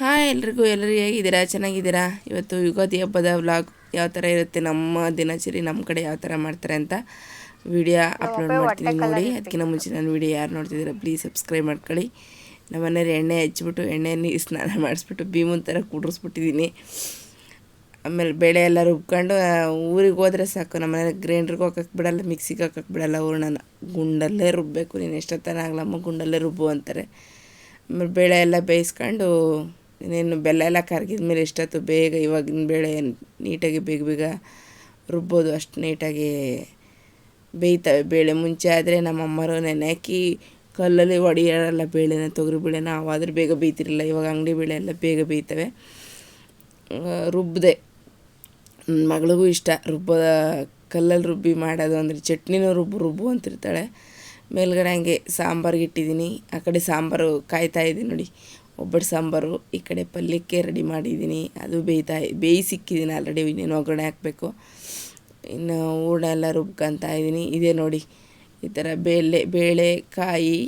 Hi ಎಲ್ರಿಗೂ ಎಲ್ಲರೂ ಹೇಗಿದ್ದೀರಾ? ಚೆನ್ನಾಗಿದ್ದೀರಾ? ಇವತ್ತು ಯುಗಾದಿ ಹಬ್ಬದ ವ್ಲಾಗ್ ಯಾವ ಥರ ಇರುತ್ತೆ? ನಮ್ಮ ದಿನಚರಿ ನಮ್ಮ ಕಡೆ ಯಾವ ಥರ ಮಾಡ್ತಾರೆ ಅಂತ ವಿಡಿಯೋ ಅಪ್ಲೋಡ್ ಮಾಡ್ತೀನಿ ನೋಡಿ. ಅದಕ್ಕಿಂತ ಮುಂಚೆ ನಾನು ವಿಡಿಯೋ ಯಾರು ನೋಡ್ತಿದ್ದೀರಾ ಪ್ಲೀಸ್ ಸಬ್ಸ್ಕ್ರೈಬ್ ಮಾಡ್ಕೊಳ್ಳಿ. ನಮ್ಮ ಮನೇಲಿ ಎಣ್ಣೆ ಹಚ್ಚಿಬಿಟ್ಟು ಎಣ್ಣೆಯಲ್ಲಿ ಸ್ನಾನ ಮಾಡಿಸ್ಬಿಟ್ಟು ಭೀಮನ್ ಥರ ಕುಡಿಸ್ಬಿಟ್ಟಿದ್ದೀನಿ ಆಮೇಲೆ ಬೇಳೆ ಎಲ್ಲ ರುಬ್ಕೊಂಡು ಊರಿಗೆ ಹೋದ್ರೆ ಸಾಕು. ನಮ್ಮ ಮನೇಲಿ ಗ್ರೈಂಡ್ರಿಗೆ ಹಾಕಕ್ಕೆ ಬಿಡಲ್ಲ ಮಿಕ್ಸಿಗೆ ಹಾಕಕ್ಕೆ ಬಿಡಲ್ಲ ಹೂರ್ಣನ ಗುಂಡಲ್ಲೇ ರುಬ್ಬಬೇಕು ನೀನು ಎಷ್ಟೊತ್ತನ ಆಗಲಮ್ಮ ಗುಂಡಲ್ಲೇ ರುಬ್ಬು ಅಂತಾರೆ. ಆಮೇಲೆ ಬೇಳೆ ಎಲ್ಲ ಬೇಯಿಸ್ಕೊಂಡು ಇನ್ನೇನು ಬೆಲ್ಲ ಎಲ್ಲ ಕರಗಿದ ಮೇಲೆ ಎಷ್ಟೊತ್ತು ಬೇಗ ಇವಾಗಿನ ಬೇಳೆ ನೀಟಾಗಿ ಬೇಗ ಬೇಗ ರುಬ್ಬೋದು, ಅಷ್ಟು ನೀಟಾಗಿ ಬೇಯ್ತವೆ. ಬೇಳೆ ಮುಂಚೆ ಆದರೆ ನಮ್ಮ ಅಮ್ಮರು ನೆನೆ ಹಾಕಿ ಕಲ್ಲಲ್ಲಿ ಒಡೆಯಲ್ಲ ಬೇಳೆನ, ತೊಗರಿ ಬೇಳೆನ ಅವಾದರೂ ಬೇಗ ಬೇಯ್ತಿರಲಿಲ್ಲ. ಇವಾಗ ಅಂಗಡಿ ಬೇಳೆ ಎಲ್ಲ ಬೇಗ ಬೇಯ್ತವೆ. ರುಬ್ಬದೆ ನನ್ನ ಮಗಳಿಗೂ ಇಷ್ಟ. ರುಬ್ಬ ಕಲ್ಲಲ್ಲಿ ರುಬ್ಬಿ ಮಾಡೋದು ಅಂದರೆ ಚಟ್ನಿನೂ ರುಬ್ಬು ರುಬ್ಬು ಅಂತಿರ್ತಾಳೆ. ಮೇಲ್ಗಡೆ ಹಂಗೆ ಸಾಂಬಾರಿಗೆ ಇಟ್ಟಿದ್ದೀನಿ. ಆ ಕಡೆ ಸಾಂಬಾರು ಕಾಯ್ತಾ ಇದ್ದೀನಿ ನೋಡಿ. ಒಬ್ಬಟ್ಟು ಸಾಂಬಾರು, ಈ ಕಡೆ ಪಲ್ಯಕ್ಕೆ ರೆಡಿ ಮಾಡಿದ್ದೀನಿ. ಅದು ಬೇಯ್ತಾ ಬೇಯಿಸಿಕ್ಕಿದ್ದೀನಿ ಆಲ್ರೆಡಿ ಇನ್ನೇನು ಒಗ್ಗರಣೆ ಹಾಕಬೇಕು. ಇನ್ನು ಹೂರ್ಣ ಎಲ್ಲ ರುಬ್ಕೊತಾ ಇದ್ದೀನಿ ಇದೇ ನೋಡಿ, ಈ ಥರ ಬೇಳೆ ಬೇಳೆ ಕಾಯಿ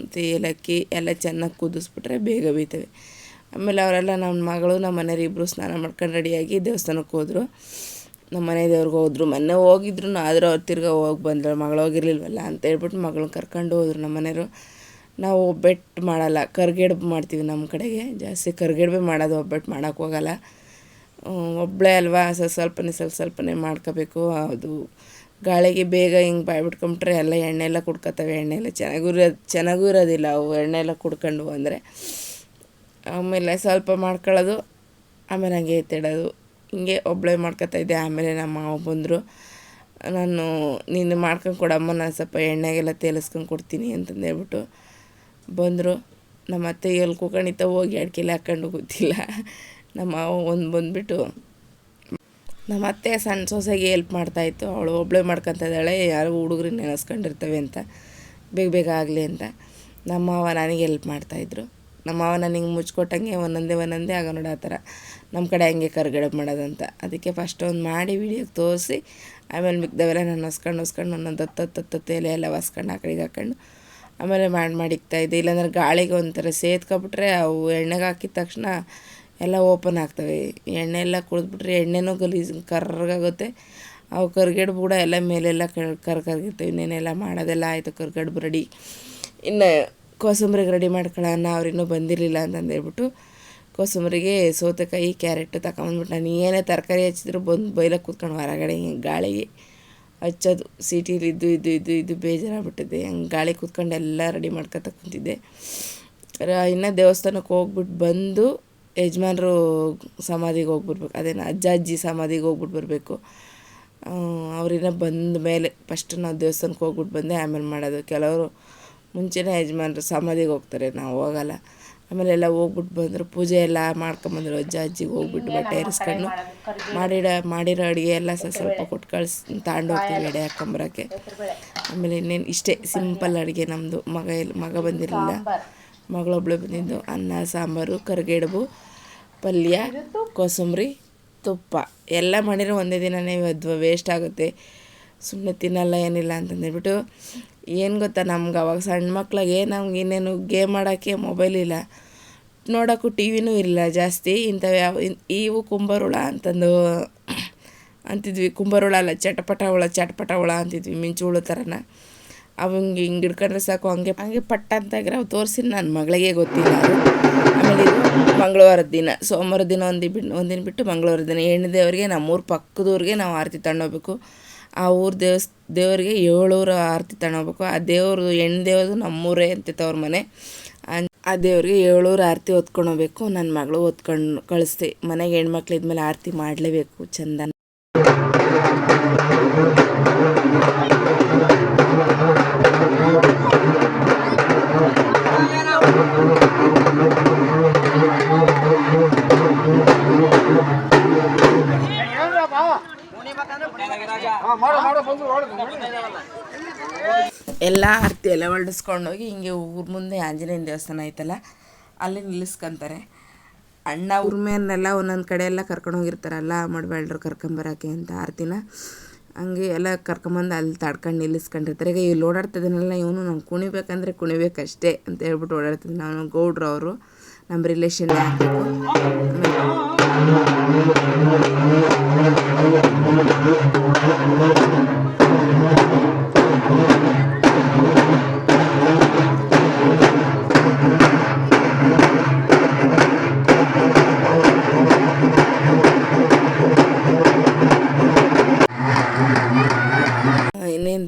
ಮತ್ತು ಏಲಕ್ಕಿ ಎಲ್ಲ ಚೆನ್ನಾಗಿ ಕುದಿಸ್ಬಿಟ್ರೆ ಬೇಗ ಬೇಯ್ತವೆ. ಆಮೇಲೆ ಅವರೆಲ್ಲ ನಮ್ಮ ಮಗಳು ನಮ್ಮ ಮನೆಯವ್ರು ಇಬ್ಬರು ಸ್ನಾನ ಮಾಡ್ಕೊಂಡು ರೆಡಿಯಾಗಿ ದೇವಸ್ಥಾನಕ್ಕೆ ಹೋದರು. ನಮ್ಮ ಮನೆ ದೇವ್ರಿಗೆ ಹೋದ್ರು. ಮೊನ್ನೆ ಹೋಗಿದ್ರು, ಆದರೂ ಅವ್ರು ತಿರ್ಗಾ ಹೋಗಿ ಬಂದಳು ಮಗಳು ಹೋಗಿರ್ಲಿಲ್ವಲ್ಲ ಅಂತ ಹೇಳ್ಬಿಟ್ಟು ಮಗಳನ್ನ ಕರ್ಕೊಂಡು ಹೋದ್ರು ನಮ್ಮ ಮನೆಯವರು. ನಾವು ಒಬ್ಬಟ್ಟು ಮಾಡಲ್ಲ, ಕರ್ಗೆಡ್ಬು ಮಾಡ್ತೀವಿ ನಮ್ಮ ಕಡೆಗೆ. ಜಾಸ್ತಿ ಕರ್ಗೆಡ್ಬೆ ಮಾಡೋದು, ಒಬ್ಬಟ್ಟು ಮಾಡೋಕ್ಕೆ ಹೋಗಲ್ಲ. ಒಬ್ಬಳೇ ಅಲ್ವಾ, ಸ್ವಲ್ಪ ಸ್ವಲ್ಪನೇ ಸ್ವಲ್ಪ ಸ್ವಲ್ಪನೇ ಮಾಡ್ಕೋಬೇಕು ಅದು ಗಾಳಿಗೆ ಬೇಗ ಹಿಂಗೆ ಬಾಯಿ ಬಿಟ್ಕೊಂಬಿಟ್ರೆ ಎಲ್ಲ ಎಣ್ಣೆ ಎಲ್ಲ ಕುಡ್ಕೊತವೆ ಎಣ್ಣೆ ಎಲ್ಲ ಚೆನ್ನಾಗೂ ಇರೋ ಚೆನ್ನಾಗೂ ಇರೋದಿಲ್ಲ ಅವು ಎಣ್ಣೆ ಎಲ್ಲ ಕುಡ್ಕೊಂಡು ಅಂದರೆ ಆಮೇಲೆ ಸ್ವಲ್ಪ ಮಾಡ್ಕೊಳ್ಳೋದು, ಆಮೇಲೆ ಹಂಗೆ ಎತ್ತಿಡೋದು. ಹಿಂಗೆ ಒಬ್ಬಳೆ ಮಾಡ್ಕೊತಾ ಇದ್ದೆ, ಆಮೇಲೆ ನಮ್ಮ ಮಾವ ಬಂದರು. ನಾನು, ನೀನು ಮಾಡ್ಕೊಂಡು ಕೊಡಮ್ಮ, ನಾನು ಸ್ವಲ್ಪ ಎಣ್ಣೆಗೆಲ್ಲ ತೇಲಿಸ್ಕೊಂಡು ಕೊಡ್ತೀನಿ ಅಂತಂದು ಹೇಳ್ಬಿಟ್ಟು ಬಂದರು. ನಮ್ಮ ಅತ್ತೆ ಎಲ್ಲಿ ಕುಕಣಿತ ಹೋಗಿ ಅಡ್ಕೆಲಿ ಹಾಕ್ಕೊಂಡು ಗೊತ್ತಿಲ್ಲ ನಮ್ಮ ಒಂದು ಬಂದುಬಿಟ್ಟು ನಮ್ಮ ಅತ್ತೆ ಸಣ್ಣ ಸೊಸೆಗೆ ಹೆಲ್ಪ್ ಮಾಡ್ತಾಯಿತ್ತು ಅವಳು ಒಬ್ಬಳೇ ಮಾಡ್ಕೊತ ಇದ್ದಾಳೆ. ಯಾರು ಹುಡುಗ್ರು ನೆನೆಸ್ಕೊಂಡಿರ್ತವೆ ಅಂತ. ಬೇಗ ಬೇಗ ಆಗಲಿ ಅಂತ. ನಮ್ಮ ಮಾವ ನನಗೆ ಹೆಲ್ಪ್ ಮಾಡ್ತಾಯಿದ್ರು ನಮ್ಮ ಮಾವ ನನಗೆ ಮುಚ್ಕೊಟ್ಟಂಗೆ ಒಂದೊಂದೇ ಒಂದೊಂದೇ ಆಗ ನೋಡ ಆ ಥರ. ನಮ್ಮ ಕಡೆ ಹಂಗೆ ಕರ್ಗಡೆ ಮಾಡೋದಂತ. ಅದಕ್ಕೆ ಫಸ್ಟ್ ಒಂದು ಮಾಡಿ ವಿಡಿಯೋಗೆ ತೋರಿಸಿ, ಆಮೇಲೆ ಮಿಕ್ದವೆಲ್ಲ ನಾನು ಹೊಸ್ಕೊಂಡು ಹೊಸ್ಕೊಂಡು ಒಂದೊಂದು ಹತ್ತು ಹತ್ತು ಹತ್ತು ಎಲೆ ಎಲ್ಲ ಹೊಸ್ಕೊಂಡು ಆ ಕಡೆಗೆ ಹಾಕೊಂಡು ಆಮೇಲೆ ಮಾಡಿ ಮಾಡಿ ಇಕ್ತಾಯಿದ್ದೆ ಇಲ್ಲಾಂದ್ರೆ ಗಾಳಿಗೆ ಒಂಥರ ಸೇದ್ಕೊಬಿಟ್ರೆ ಅವು ಎಣ್ಣೆಗೆ ಹಾಕಿದ ತಕ್ಷಣ ಎಲ್ಲ ಓಪನ್ ಆಗ್ತವೆ. ಎಣ್ಣೆ ಎಲ್ಲ ಕುಡಿದ್ಬಿಟ್ರೆ ಎಣ್ಣೆನೂ ಗಲೀಜು ಕರ್ರಗಾಗುತ್ತೆ ಅವು ಕರ್ಗಡ್ಬು ಬೂಡ ಎಲ್ಲ ಮೇಲೆಲ್ಲ ಕರ್ ಕರ್ಗಿರ್ತವೆ. ಇನ್ನೇನೆಲ್ಲ ಮಾಡೋದೆಲ್ಲ ಆಯಿತು. ಕರ್ಗಡ್ಬು ರೆಡಿ. ಇನ್ನು ಕೋಸಂಬರಿಗೆ ರೆಡಿ ಮಾಡ್ಕೊಳ್ಳೋಣ ಅವ್ರಿನ್ನೂ ಬಂದಿರಲಿಲ್ಲ ಅಂತಂದೇಳ್ಬಿಟ್ಟು ಕೋಸಂಬರಿಗೆ ಸೌತೆಕಾಯಿ, ಕ್ಯಾರೆಟ್ ತಗೊಂಬಂದ್ಬಿಟ್ಟು ನಾನು ಏನೇ ತರಕಾರಿ ಹಚ್ಚಿದ್ರು ಬಂದು ಬೈಲಕ್ಕೆ ಕೂತ್ಕೊಂಡು ಹೊರಗಡೆ ಗಾಳಿಗೆ. ಹಚ್ಚೋದು, ಸಿಟಿಲಿ ಇದ್ದು ಇದ್ದು ಇದ್ದು ಇದ್ದು ಬೇಜಾರಾಗ್ಬಿಟ್ಟಿದೆ. ಹಂಗೆ ಗಾಳಿ ಕೂತ್ಕೊಂಡು ಎಲ್ಲ ರೆಡಿ ಮಾಡ್ಕೊತ ಕುಂತಿದ್ದೆ. ಇನ್ನು ದೇವಸ್ಥಾನಕ್ಕೆ ಹೋಗ್ಬಿಟ್ಟು ಬಂದು ಯಜಮಾನ್ರು ಸಮಾಧಿಗೆ ಹೋಗ್ಬಿಡ್ಬೇಕು. ಅದೇನು, ಅಜ್ಜ, ಅಜ್ಜಿ ಸಮಾಧಿಗೆ ಹೋಗ್ಬಿಟ್ಟು ಬರಬೇಕು. ಅವ್ರಿನ್ನ ಬಂದ ಮೇಲೆ ಫಸ್ಟ್ ನಾವು ದೇವಸ್ಥಾನಕ್ಕೆ ಹೋಗ್ಬಿಟ್ಟು ಬಂದೆ. ಆಮೇಲೆ ಮಾಡೋದು. ಕೆಲವರು ಮುಂಚೆನೇ ಯಜಮಾನ್ರು ಸಮಾಧಿಗೆ ಹೋಗ್ತಾರೆ. ನಾವು ಹೋಗಲ್ಲ. ಆಮೇಲೆ ಎಲ್ಲ ಹೋಗ್ಬಿಟ್ಟು ಬಂದರು ಪೂಜೆ ಎಲ್ಲ ಮಾಡ್ಕೊಂಬಂದ್ರು ಅಜ್ಜ ಅಜ್ಜಿಗೆ ಹೋಗ್ಬಿಟ್ಟು ಬಟ್ಟೆ ಇರಿಸ್ಕೊಂಡು ಮಾಡಿಡ ಮಾಡಿರೋ ಅಡುಗೆ ಎಲ್ಲ ಸ್ವಲ್ಪ ಕೊಟ್ಟು ಕಳ್ಸಿ ತಗೊಂಡು ಹೋಗ್ತೀವಿ ಎಡೆ ಹಾಕೊಂಬರೋಕ್ಕೆ. ಆಮೇಲೆ ಇನ್ನೇನು ಇಷ್ಟೇ ಸಿಂಪಲ್ ಅಡುಗೆ ನಮ್ಮದು ಮಗ ಇಲ್ಲಿ ಮಗ ಬಂದಿರಲಿಲ್ಲ. ಮಗಳೊಬ್ಳು ಬಂದಿದ್ದು ಅನ್ನ ಸಾಂಬಾರು ಕರಿಗಡುಬು ಪಲ್ಯ ಕೋಸಂಬರಿ ತುಪ್ಪ. ಎಲ್ಲ ಮಾಡಿರೋ ಒಂದೇ ದಿನವೇ ಅದು ವೇಸ್ಟ್ ಆಗುತ್ತೆ. ಸುಮ್ಮನೆ ತಿನ್ನಲ್ಲ ಏನಿಲ್ಲ ಅಂತಂದೇಳ್ಬಿಟ್ಟು ಏನು ಗೊತ್ತಾ ನಮ್ಗೆ ಅವಾಗ ಸಣ್ಣ ಮಕ್ಕಳಿಗೆ ನಮ್ಗೆ ಇನ್ನೇನು ಗೇಮ್ ಆಡೋಕ್ಕೆ ಮೊಬೈಲ್ ಇಲ್ಲ. ನೋಡೋಕ್ಕೂ ಟಿ ವಿನೂ ಇಲ್ಲ ಜಾಸ್ತಿ. ಇಂಥವು ಯಾವ ಇವು ಕುಂಬರುಳ ಅಂತಂದು ಅಂತಿದ್ವಿ. ಕುಂಬರುಳ ಅಲ್ಲ, ಚಟಪಟ ಹುಳ ಚಟಪಟ ಹುಳ ಅಂತಿದ್ವಿ ಮಿಂಚು ಹುಳು ಥರನ ಅವಂಗೆ ಹಿಂಗೆ ಹಿಡ್ಕೊಂಡ್ರೆ ಸಾಕು. ಹಂಗೆ ಹಂಗೆ ಪಟ್ಟ ಅಂತಾಗ್ರೆ ಅವು ತೋರಿಸಿ ನನ್ನ ಮಗಳಿಗೆ ಗೊತ್ತಿಲ್ಲ ಆಮೇಲೆ ಇದು ಮಂಗಳವಾರದ ದಿನ, ಸೋಮವಾರ ದಿನ ಒಂದು ಬಿಟ್ಟು ಒಂದಿನ ಬಿಟ್ಟು ಮಂಗಳವಾರದ ದಿನ. ಹೆಣ್ಣು ದೇವರಿಗೆ ನಮ್ಮೂರು ಪಕ್ಕದವ್ರಿಗೆ ನಾವು ಆರತಿ ತಗೊಂಡೋಗ್ಬೇಕು ಆ ಊರು ದೇವಸ್, ದೇವರಿಗೆ ಏಳೂರು ಆರತಿ ತಗೊಬೇಕು ಆ ದೇವರು ಹೆಣ್ಣು ದೇವ್ರದು ನಮ್ಮೂರೇ ಅಂತಿತ್ತು ಅವ್ರ ಮನೆ. ಆ ದೇವ್ರಿಗೆ ಏಳೂರು ಆರತಿ ಹೊತ್ಕೊಂಡು ಹೋಗ್ಬೇಕು. ನನ್ನ ಮಗಳು ಹೊತ್ಕೊಂಡು ಕಳಿಸ್ದೆ ಮನೆಗೆ ಹೆಣ್ಮಕ್ಳು ಇದ್ಮೇಲೆ ಆರತಿ ಮಾಡಲೇಬೇಕು. ಚಂದ ಎಲ್ಲ ಆರತಿ ಎಲ್ಲ ಹೊರಡಿಸ್ಕೊಂಡೋಗಿ ಹಿಂಗೆ ಊರ ಮುಂದೆ ಆಂಜನೇಯನ ದೇವಸ್ಥಾನ ಐತಲ್ಲ, ಅಲ್ಲಿ ನಿಲ್ಲಿಸ್ಕೊಂತಾರೆ. ಅಣ್ಣ ಉರ್ಮೆಯನ್ನೆಲ್ಲ ಒಂದೊಂದು ಕಡೆ ಎಲ್ಲ ಕರ್ಕೊಂಡು ಹೋಗಿರ್ತಾರಲ್ಲ ಮಾಡಬೇಡ್ರು ಕರ್ಕೊಂಬರೋಕೆ ಅಂತ ಆರತಿನ. ಹಂಗೆ ಎಲ್ಲ ಕರ್ಕೊಂಬಂದು ಅಲ್ಲಿ ತಡ್ಕೊಂಡು ನಿಲ್ಲಿಸ್ಕೊಂಡಿರ್ತಾರೆ. ಈಗ ಇಲ್ಲಿ ಓಡಾಡ್ತಿದ್ದಾನಲ್ಲ ಇವನು ನಾವು ಕುಣಿಬೇಕಂದ್ರೆ ಕುಣಿಬೇಕಷ್ಟೇ ಅಂತ ಹೇಳ್ಬಿಟ್ಟು ಓಡಾಡ್ತಿದ್ದೆ ನಾನು ಗೌಡ್ರು ಅವರು ನಮ್ಮ ರಿಲೇಷನ್ ಹಾಕಬೇಕು ಇನ್ನೇನು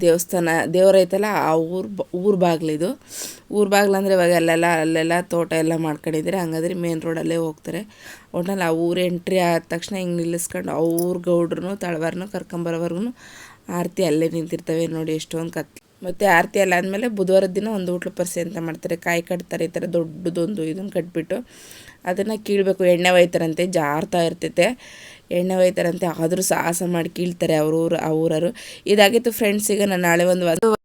ದೇವಸ್ಥಾನ ದೇವರೈತಲ್ಲ ಆ ಊರು ಬ, ಊರು ಬಾಗಿಲಿದು ಊರು ಬಾಗಿಲು ಅಂದರೆ ಇವಾಗ ಅಲ್ಲೆಲ್ಲ ಅಲ್ಲೆಲ್ಲ ತೋಟ ಎಲ್ಲ ಮಾಡ್ಕೊಂಡಿದ್ದಾರೆ. ಹಂಗಾದ್ರೆ ಮೇನ್ ರೋಡಲ್ಲೇ ಹೋಗ್ತಾರೆ. ಒಟ್ನಲ್ಲಿ ಆ ಊರು ಎಂಟ್ರಿ ಆದ ತಕ್ಷಣ ಹಿಂಗೆ ನಿಲ್ಲಿಸ್ಕೊಂಡು ಆ ಊರು ಗೌಡ್ರು ತಳವಾರನು ಕರ್ಕೊಂಬರೋವರೆಗೂ ಆರತಿ ಅಲ್ಲೇ ನಿಂತಿರ್ತವೆ ನೋಡಿ ಎಷ್ಟೊಂದು ಕತ್ ಮತ್ತು ಆರತಿ ಎಲ್ಲ ಆದಮೇಲೆ ಬುಧವಾರದ ದಿನ ಒಂದು ಊಟ್ಲು ಪರ್ಸಿ ಅಂತ ಮಾಡ್ತಾರೆ. ಕಾಯಿ ಕಟ್ತಾರೆ, ಈ ಥರ ದೊಡ್ಡದೊಂದು ಇದನ್ನು ಕಟ್ಬಿಟ್ಟು. ಅದನ್ನು ಕೀಳಬೇಕು, ಎಣ್ಣೆ ಒಯ್ತಾರಂತೆ, ಜಾರ್ತಾ ಇರ್ತೈತೆ. ಎಣ್ಣೆ ಒಯ್ತಾರಂತೆ, ಆದರೂ ಸಾಹಸ ಮಾಡಿ ಕೀಳ್ತಾರೆ ಅವ್ರ ಆ ಊರವರು. ಇದಾಗಿತ್ತು ಫ್ರೆಂಡ್ಸ್ ಈಗ, ನಾನು ನಾಳೆ ಒಂದು